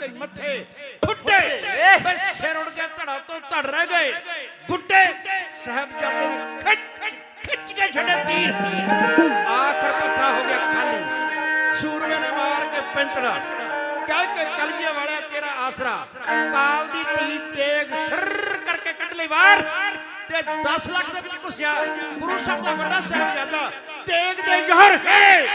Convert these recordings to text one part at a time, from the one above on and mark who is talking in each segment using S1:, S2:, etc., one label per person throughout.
S1: ਕਈ ਮੱਥੇ ਫੁੱਟੇ। ਵੇ ਸਿਰ ਉੜ ਕੇ ਧੜਾ ਤੋਂ ਧੜ ਰਹਿ ਗਏ। ਬੁੱਢੇ ਸਾਹਿਬਜ਼ਾਦੇ ਨੇ ਖਿੱਚ ਖਿੱਚ ਕੇ ਛੱਡੇ ਤੀਰ। ਆਖਰ ਪੱਥਾ ਹੋ ਗਿਆ ਖਾਲੀ। ਸੂਰਮੇ ਨੇ ਮਾਰ ਕੇ ਪਿੰਤੜਾ। ਕਹਿ ਕੇ ਕਲਗੀਆਂ ਵਾਲਿਆ ਤੇਰਾ ਆਸਰਾ। ਕਾਲ ਦੀ ਤੀ ਤੇਗ ਸਰ ਕਰਕੇ ਕੱਢ ਲਈ ਵਾਰ ਤੇ 10 ਲੱਖ ਦੇ ਵਿੱਚ ਘੁਸਿਆ। ਗੁਰੂ ਸਾਹਿਬ ਦਾ ਵੱਡਾ ਸਾਹਿਬਜ਼ਾਦਾ ਤੇਗ ਦੇ ਜ਼ਹਰ। ਹੈ।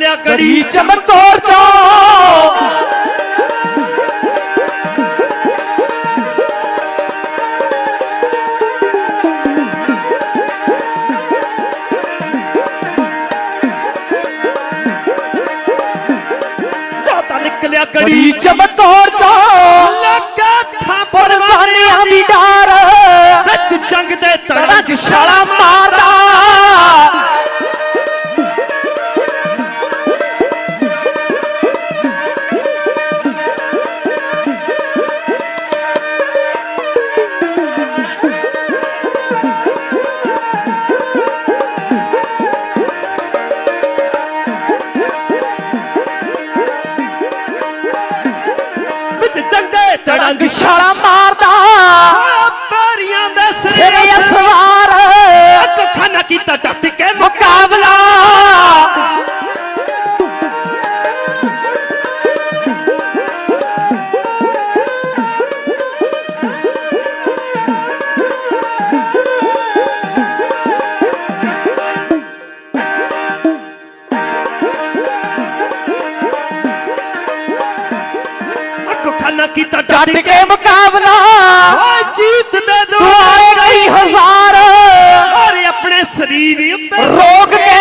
S2: ਜਦ ਨਿਕਲਿਆ ਗੜੀ ਚਮਕੌਰ ਚੋਂ। ਨਿਕਲਿਆ ਗੜੀ ਚਮਕੌਰ ਚੰਗੇ ਤੜੰਗ ਛਾਲਾ ਮਾਰਦਾ। ਬਾਰੀਆਂ ਦੇ ਸਿਰੇ ਅਸਵਾਰ ਅੱਖਾਂ ਨਾ ਕੀਤਾ ਟੱਟ ਕੇ ਮੁਕਾਬਲਾ ਟੱਟ ਕੇ ਮੁਕਾਬਲਾ। ਓਏ ਜੀਤ ਦੇ ਦੁਆਏ ਗਈ ਹਜ਼ਾਰ। ਔਰ ਆਪਣੇ ਸਰੀਰ ਉੱਤੇ ਰੋਕ ਕੇ।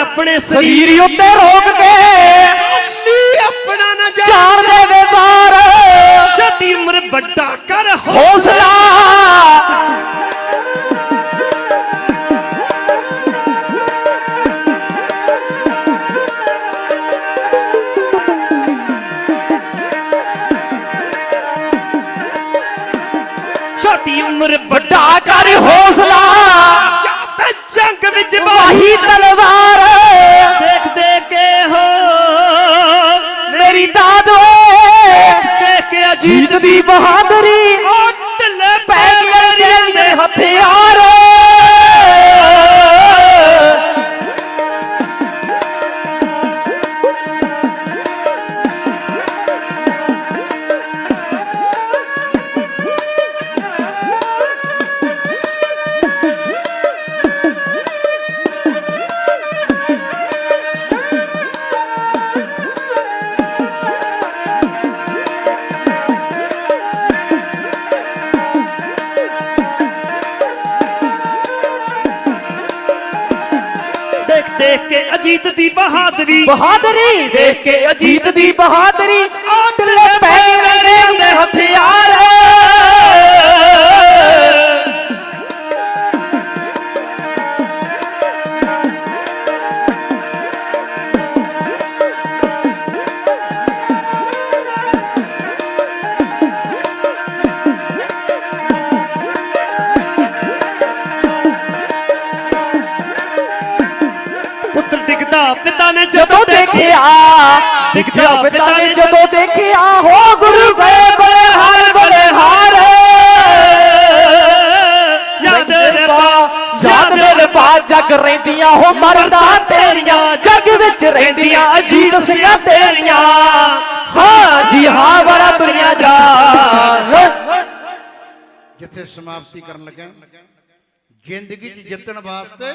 S2: ਆਪਣੇ ਸਰੀਰ ਉੱਤੇ ਰੋਕ ਕੇ। ਜਾਣ ਦੇਵੇ ਬਾਰ ਛੱਡੀ ਉਮਰ ਵੱਡਾ ਕਰ ਹੌਸਲਾ। ਛੋਟੀ ਉਮਰ ਵੱਡਾ ਕਰ ਹੌਸਲਾ। ਦੇਖ ਕੇ ਅਜੀਤ ਦੀ ਬਹਾਦਰੀ। ਬਹਾਦਰੀ। ਦੇਖ ਕੇ ਅਜੀਤ ਦੀ ਬਹਾਦਰੀ। ਢਿੱਲੇ ਪੈ ਗਏ ਨੇ
S3: ਜਦੋਂ ਦੇਖਿਆ ਦਿਖਦਾ ਪਿਤਾ ਨੇ ਜਦੋਂ ਦੇਖਿਆ ਹੋ ਗੁਰੂ ਗਏ ਬਲੇ ਹਾਰ ਬਲੇ ਹਾਰ।
S2: ਯਾਦ ਰੱਬਾ
S3: ਯਾਦ ਪਾ ਜਗ ਰਹਿੰਦੀਆਂ ਹੋ ਮਰਦਾ ਤੇਰੀਆਂ ਜਗ ਵਿੱਚ ਰਹਿੰਦੀਆਂ ਅਜੀਤ ਸਿੰਘਾਂ ਤੇਰੀਆਂ। ਹਾਂ ਜੀ ਹਾਂ ਬੜਾ ਦੁਨੀਆ ਜਾਨ
S1: ਜਿੱਥੇ ਸਮਾਪਤੀ ਕਰਨ ਲੱਗਾ ਜ਼ਿੰਦਗੀ 'ਚ ਜਿੱਤਣ ਵਾਸਤੇ